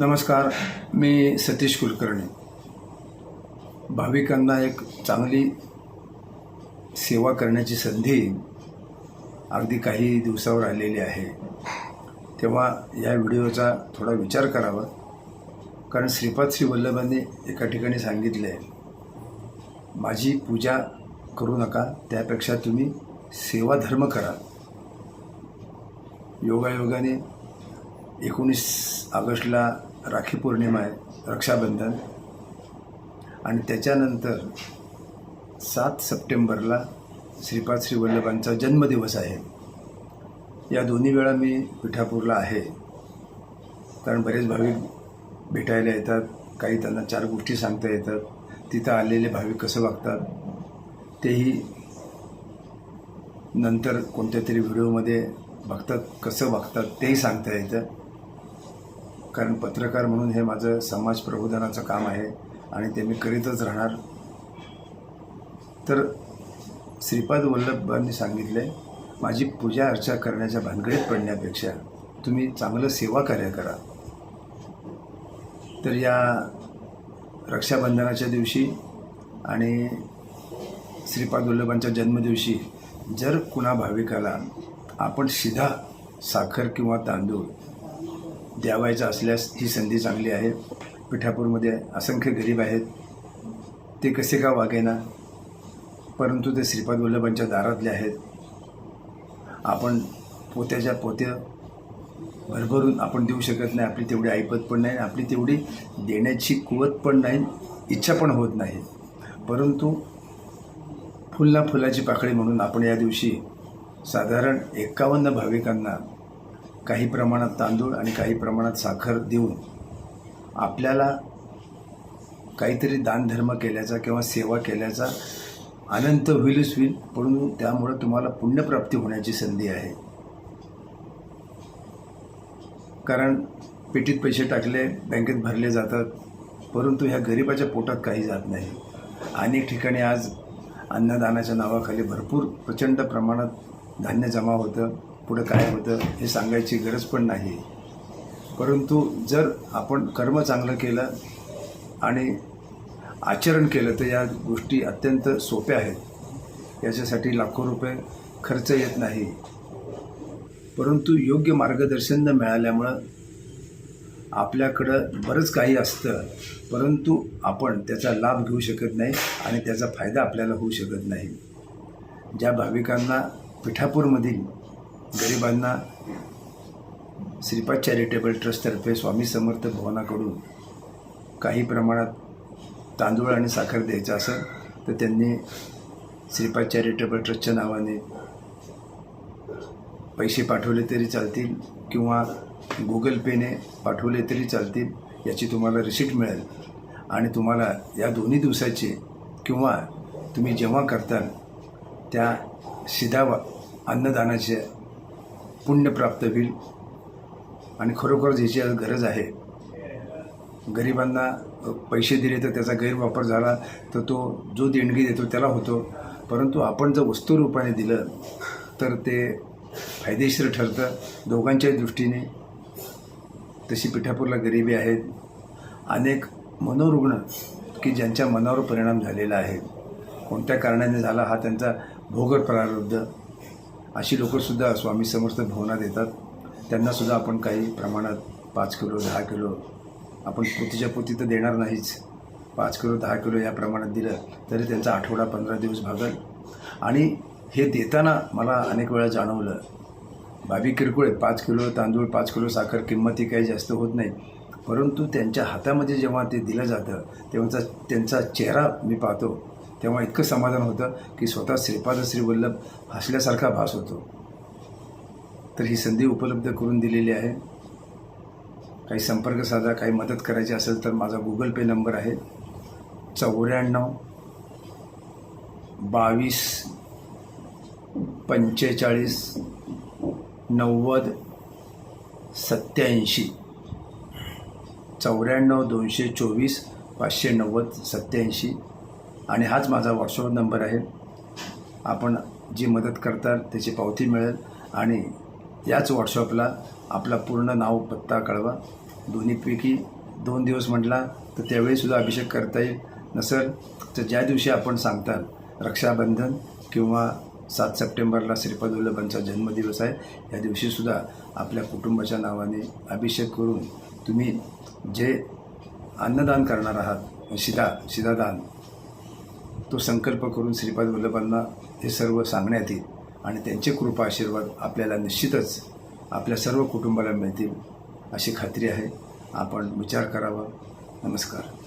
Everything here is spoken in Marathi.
नमस्कार मी सतीश कुलकर्णी. भाविकांना एक चांगली सेवा करण्याची संधी अगदी काही दिवसावर आलेली आहे. तेव्हा या व्हिडिओचा थोडा विचार करावा. कारण श्रीपाद श्री वल्लभांनी एका ठिकाणी सांगितले आहे माझी पूजा करू नका त्यापेक्षा तुम्ही सेवाधर्म करा. योगायोगाने एकोणीस ऑगस्टला राखी पौर्णिमा आहे रक्षाबंधन. आणि त्याच्यानंतर सात सप्टेंबरला श्रीपाद श्री वल्लभांचा जन्मदिवस आहे. या दोन्ही वेळा मी पिठापूरला आहे. कारण बरेच भाविक भेटायला येतात काही त्यांना चार गोष्टी सांगता येतात. तिथं आलेले भाविक कसं वागतात तेही नंतर कोणत्या तरी व्हिडिओमध्ये बघतात कसं वागतात तेही सांगता येतं. कारण पत्रकार म्हणून हे माझं समाज प्रबोधनाचं काम आहे आणि ते मी करीतच राहणार. तर श्रीपाद वल्लभांनी सांगितले माझी पूजा अर्चा करण्याच्या भानगडीत पडण्यापेक्षा तुम्ही चांगलं सेवा कार्य करा. तर या रक्षाबंधनाच्या दिवशी आणि श्रीपाद वल्लभांच्या जन्मदिवशी जर कुणा भाविकाला आपण सिधा साखर किंवा तांदूळ द्यावायचा असल्यास ही संधी चांगली आहे. पिठापूरमध्ये असंख्य गरीब आहेत. ते कसे का वागेना? परंतु ते श्रीपाद वल्लभांच्या दारातले आहेत. आपण पोत्याच्या पोत्या भरभरून आपण देऊ शकत नाही. आपली तेवढी ऐपत पण नाही. आपली तेवढी देण्याची कुवत पण नाही. इच्छा पण होत नाही. परंतु फुलना फुलाची पाकळी म्हणून आपण या दिवशी साधारण एकावन्न भाविकांना काही प्रमाणात तांदूळ आणि काही प्रमाणात साखर देऊन आपल्याला काहीतरी दानधर्म केल्याचा किंवा सेवा केल्याचा अनंत होईलच होईल परंतु त्यामुळं तुम्हाला पुण्यप्राप्ती होण्याची संधी आहे. कारण पेटीत पैसे टाकले बँकेत भरले जातात परंतु ह्या गरिबाच्या पोटात काही जात नाही. अनेक ठिकाणी आज अन्नदानाच्या नावाखाली भरपूर प्रचंड प्रमाणात धान्य जमा होतं. पुढं काय होतं हे सांगायची गरज पण नाही. परंतु जर आपण कर्म चांगलं केलं आणि आचरण केलं तर या गोष्टी अत्यंत सोप्या आहेत. याच्यासाठी लाखो रुपये खर्च येत नाही. परंतु योग्य मार्गदर्शन न मिळाल्यामुळं आपल्याकडं बरंच काही असतं. परंतु आपण त्याचा लाभ घेऊ शकत नाही आणि त्याचा फायदा आपल्याला होऊ शकत नाही. ज्या भाविकांना पिठापूरमधील गरिबांना श्रीपाद चॅरिटेबल ट्रस्टतर्फे स्वामी समर्थ भवनाकडून काही प्रमाणात तांदूळ आणि साखर द्यायचं असेल तर त्यांनी श्रीपाद चॅरिटेबल ट्रस्टच्या नावाने पैसे पाठवले तरी चालतील किंवा गुगल पेने पाठवले तरी चालतील याची तुम्हाला रिसिट मिळेल. आणि तुम्हाला या दोन्ही दिवसाचे किंवा तुम्ही जेव्हा करताल त्या सिधा वा- अन्नदानाचे पुण्य प्राप्त होईल. आणि खरोखरच ज्याची आज गरज आहे गरिबांना पैसे दिले तर त्याचा गैरवापर झाला तर तो जो देणगी देतो त्याला होतो. परंतु आपण जर वस्तुरूपाने दिलं तर ते फायदेशीर ठरतं दोघांच्याही दृष्टीने. तशी पिठापूरला गरिबी आहेत. अनेक मनोरुग्ण की ज्यांच्या मनावर परिणाम झालेला आहे. कोणत्या कारणाने झाला हा त्यांचा भोगर प्रारब्ध. अशी लोकंसुद्धा स्वामी समर्थ भवनात येतात. त्यांनासुद्धा आपण काही प्रमाणात पाच किलो दहा किलो आपण पोतीच्या पोती तर देणार नाहीच. पाच किलो दहा किलो या प्रमाणात दिलं तरी त्यांचा आठवडा पंधरा दिवस भागल. आणि हे देताना मला अनेक वेळा जाणवलं. बाबी किरकोळ आहे पाच किलो तांदूळ पाच किलो साखर किंमत ही काही जास्त होत नाही. परंतु त्यांच्या हातामध्ये जेव्हा ते दिलं जातं तेव्हाचा त्यांचा चेहरा मी पाहतो. तेव्हा इतकं समाधान होतं की स्वतः श्रीपाद श्रीवल्लभ हसल्यासारखा भास होतो. तर ही संधी उपलब्ध करून दिलेली आहे. काही संपर्क साधा काही मदत करायची असेल तर माझा गुगल पे नंबर आहे चौऱ्याण्णव बावीस पंचेचाळीस नव्वद सत्याऐंशी चौऱ्याण्णव दोनशे चोवीस पाचशे नव्वद सत्याऐंशी आणि हाच माझा व्हॉट्सअप नंबर आहे. आपण जी मदत करताल त्याची पावती मिळेल आणि याच व्हॉट्सअपला आपला पूर्ण नाव पत्ता कळवा. दोन्हीपैकी दोन दिवस म्हटला तर त्यावेळीसुद्धा अभिषेक करता येईल. नसेल तर ज्या दिवशी आपण सांगताल रक्षाबंधन किंवा सात सप्टेंबरला श्रीपाद वल्लभांचा जन्मदिवस आहे या दिवशीसुद्धा आपल्या कुटुंबाच्या नावाने अभिषेक करून तुम्ही जे अन्नदान करणार आहात शिदा शिदादान तो संकल्प करून श्रीपाद वल्लभांना हे सर्व सांगण्यात येईल आणि त्यांचे कृपा आशीर्वाद आपल्याला निश्चितच आपल्या सर्व कुटुंबाला मिळतील अशी खात्री आहे. आपण विचार करावा. नमस्कार.